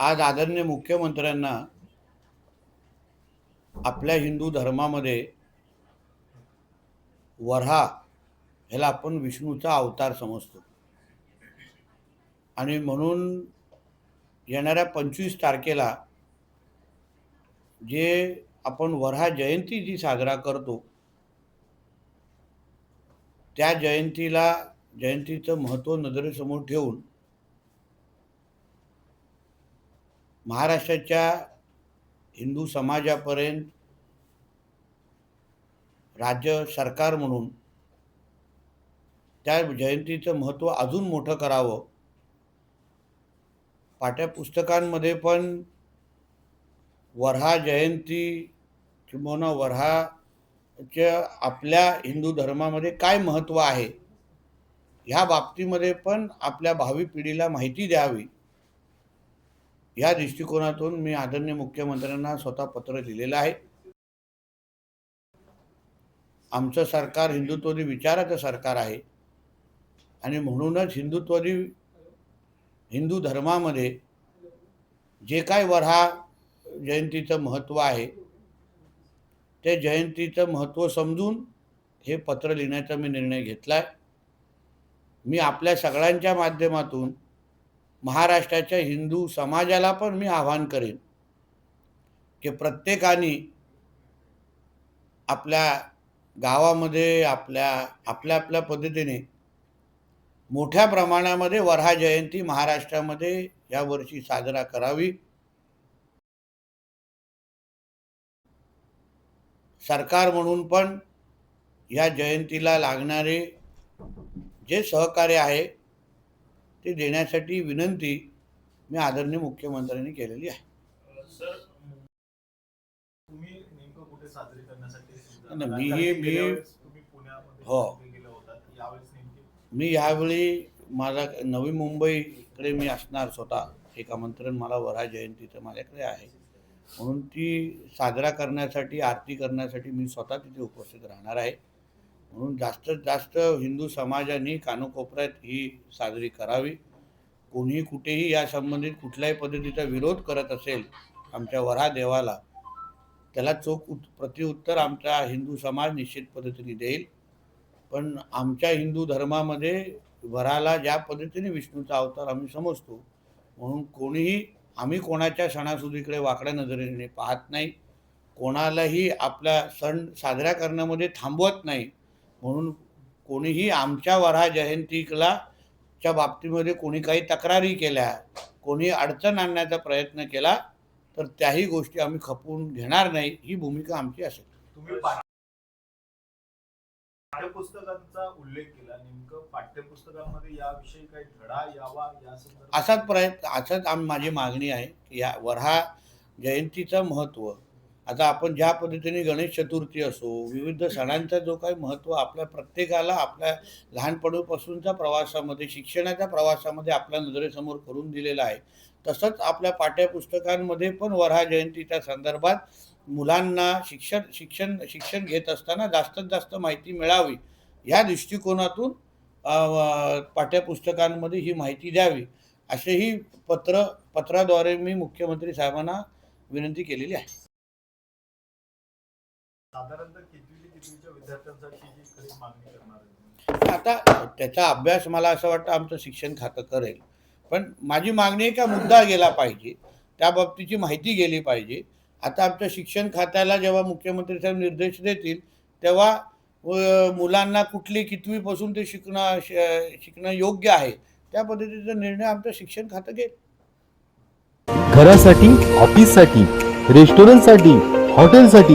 आज आदरणीय मुख्यमंत्र्यांना आपल्या हिंदू धर्मामध्ये वऱ्हा ह्याला आपण विष्णूचा अवतार समजतो. आणि म्हणून येणाऱ्या पंचवीस तारखेला जे आपण वऱ्हा जयंती जी साजरा करतो त्या जयंतीला जयंतीचं महत्त्व नजरेसमोर ठेवून महाराष्ट्राच्या हिंदू समाजापर्यंत राज्य सरकार म्हणून त्या जयंतीचं महत्त्व अजून मोठं करावं. पाठ्यपुस्तकांमध्ये पण वऱ्हा जयंती किंवा वऱ्हाच्या आपल्या हिंदू धर्मामध्ये काय महत्त्व आहे? ह्या बाबतीमध्ये पण आपल्या भावी पिढीला माहिती द्यावी. या दृष्टिकोनातून मी आदरणीय मुख्यमंत्र्यांना स्वतः पत्र लिहिलेलं आहे. आमचं सरकार हिंदुत्वदी विचाराचं सरकार आहे. आणि म्हणूनच हिंदुत्वदी हिंदू धर्मामध्ये जे काय वऱ्हा जयंतीचं महत्त्व आहे ते जयंतीचं महत्त्व समजून हे पत्र लिहिण्याचा मी निर्णय घेतला आहे मी आपल्या सगळ्यांच्या माध्यमातून महाराष्ट्राच्या हिंदू समाजाला पण मी आवाहन करेन की प्रत्येकाने आपल्या गावामध्ये आपल्या आपल्या आपल्या पद्धतीने मोठ्या प्रमाणामध्ये वरहा जयंती महाराष्ट्रामध्ये यावर्षी साजरा करावी. सरकार म्हणून पण या जयंतीला लागणारे जे सहकार्य आहे ते देण्यासाठी विनंती मी आदरणीय मुख्यमंत्र्यांनी केलेली आहे. मी- मी- हो. मी यावेळी माझा नवी मुंबईकडे मी असणार स्वतः. एक आमंत्रण मला वरा जयंतीचं माझ्याकडे आहे. म्हणून ती साजरा करण्यासाठी आरती करण्यासाठी मी स्वतः तिथे उपस्थित राहणार आहे. म्हणून जास्तीत जास्त हिंदू समाजाने कानोकोपऱ्यात ही साजरी करावी. कोणी कुठेही या संबंधित कुठल्याही पद्धतीचा विरोध करत असेल आमच्या वरा देवाला त्याला चोख उत प्रतिउत्तर आमचा हिंदू समाज निश्चित पद्धतीने देईल. पण आमच्या हिंदू धर्मामध्ये वराला ज्या पद्धतीने विष्णूचा अवतार आम्ही समजतो म्हणून कोणीही आम्ही कोणाच्या सणासुदीकडे वाकड्या नजरेने पाहत नाही. कोणालाही आपला सण साजरा करण्यामध्ये थांबवत नाही. म्हणून कोणीही आमच्या वरा जयंतीला च्या बाबतीमध्ये कोणी काही तक्रारी केल्या कोणी अडचण आणण्याचा प्रयत्न केला तर त्याही गोष्टी आम्ही खपवून घेणार नाही ही भूमिका आमची असेल. पाठ्यपुस्तकांचा उल्लेख केला नेमकं पाठ्यपुस्तकांमध्ये याविषयी काही धडा यावा या असाच प्रयत्न असाच आम माझी मागणी आहे की या वऱ्हा जयंतीचं महत्त्व आता आपण ज्या पद्धतीने गणेश चतुर्थी असो विविध सणांचा जो काही महत्त्व आपल्या प्रत्येकाला आपल्या लहानपणापासूनच्या प्रवासामध्ये शिक्षणाच्या प्रवासामध्ये आपल्या नजरेसमोर करून दिलेला आहे. तसंच आपल्या पाठ्यपुस्तकांमध्ये पण वरहा जयंतीच्या संदर्भात मुलांना शिक्षण शिक्षण शिक्षण घेत असताना जास्तीत जास्त माहिती मिळावी. या दृष्टिकोनातून पाठ्यपुस्तकांमध्ये ही माहिती द्यावी असेही पत्र पत्राद्वारे मी मुख्यमंत्री साहेबांना विनंती केलेली आहे. साधारणतः कितवी ते कितवीच्या विद्यार्थ्यांसाठी खरी मागणी करणार आहे? आता त्याचा अभ्यास मला असं वाटतं आमचं शिक्षण खातं करेल. पण माझी मागणी आहे का मुद्दा गेला पाहिजे त्या बाबतीची माहिती गेली पाहिजे. आता आमच्या शिक्षण खात्याला जेव्हा मुख्यमंत्री साहेब निर्देश देतील तेव्हा अ, मुलांना कुठली कितवीपासून ते शिकणं श- शिकणं योग्य आहे त्या पद्धतीचा निर्णय आमचं शिक्षण खातं घेईल. घरासाठी ऑफिससाठी रेस्टॉरंटसाठी हॉटेलसाठी